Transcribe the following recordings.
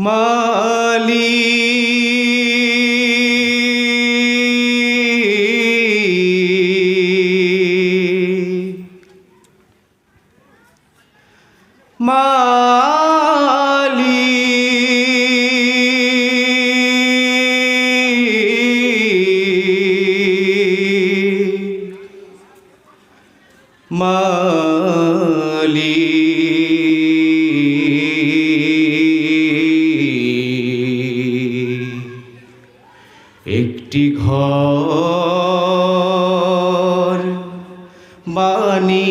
মালি মালি মালি একটি ঘর বানিয়ে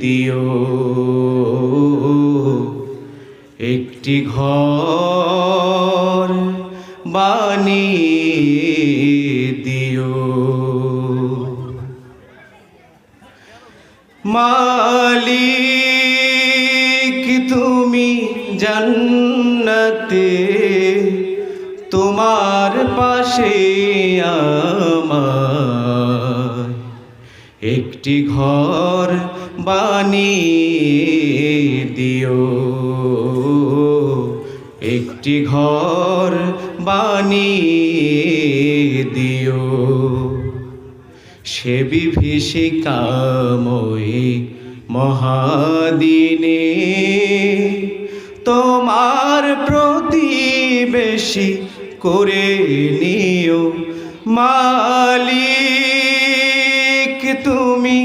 দিও। একটি ঘর বানিয়ে দিও। মালিক তুমি জান্নাতে তোমার পাশে আমার একটি ঘর বানিয়ে দিও। একটি ঘর বানিয়ে দিও। সে বিভীষিকাময়ী মহাদিনে তোমার প্রতিবেশী করে নিও মালিক, তুমি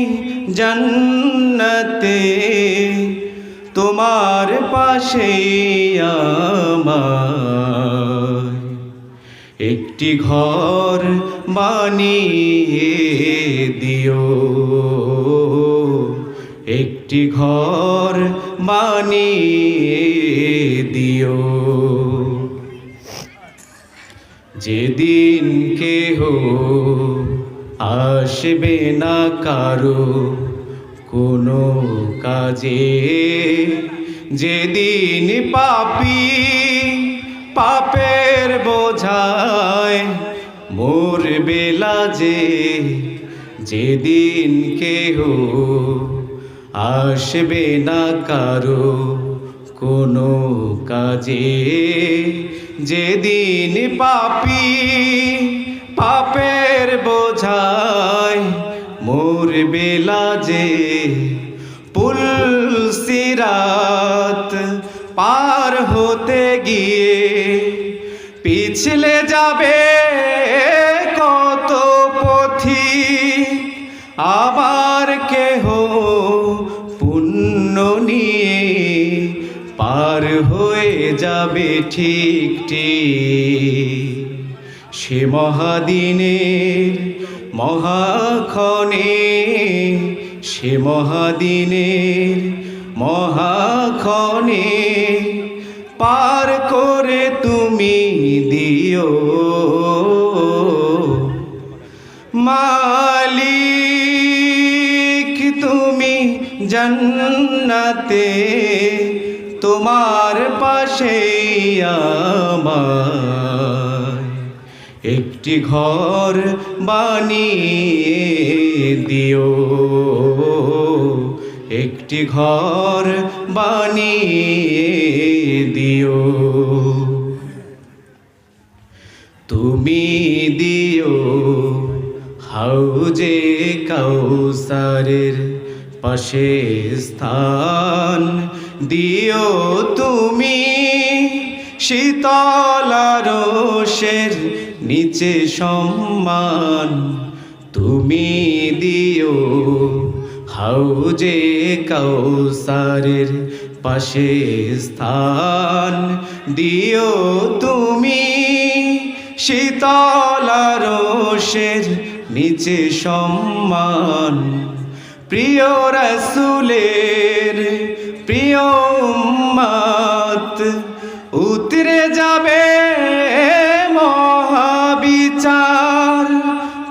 জন্নতে। তোমার পাশে আমার একটি ঘর বানিয়ে দিও। একটি ঘর বানিয়ে যেদিন কেহ আসবে না কারও কোনো কাজে, যেদিন পাপি পাপের বোঝায় মোর বেলা যে যেদিন কেহ আসবে না কারও কোনো কাজে যেদিন পাপি পাপের বোঝায় মোর বেলা যে পুল সিরাত পার হতে গিয়ে পিছলে যাবে যাবে ঠিক ঠিক। সে মহাদিনের মহাক্ষণে, সে মহাদিনের মহাক্ষণে পার করে তুমি দিও। মালিক তুমি জান্নাতে তোমার পাশে আমার একটি ঘর বানিয়ে দিও। একটি ঘর বানিয়ে দিও। তুমি দিও হাউজে কাউসারের পাশে স্থান। দিও তুমি শীতলারসের নিচে সম্মান। তুমি দিও হাউজে কাউসারের পাশে স্থান। দিও তুমি শীতলারসের নিচে সম্মান। প্রিয় রসুলের প্রিয় উম্মত, উতরে যাবে মহাবিচার।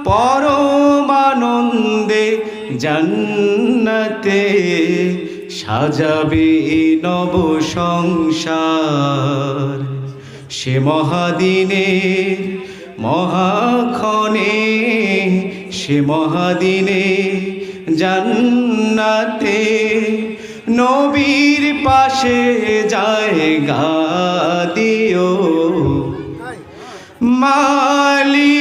পরমানন্দে জান্নাতে সাজাবে নব সংসার। সে মহাদিনে, মহাক্ষণে, সে মহাদিনে জান্নাতে নবীর পাশে জায়গা দিও। মালি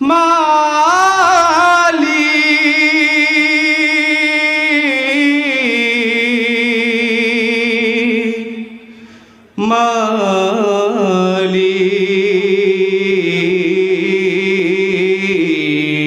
মালি মালি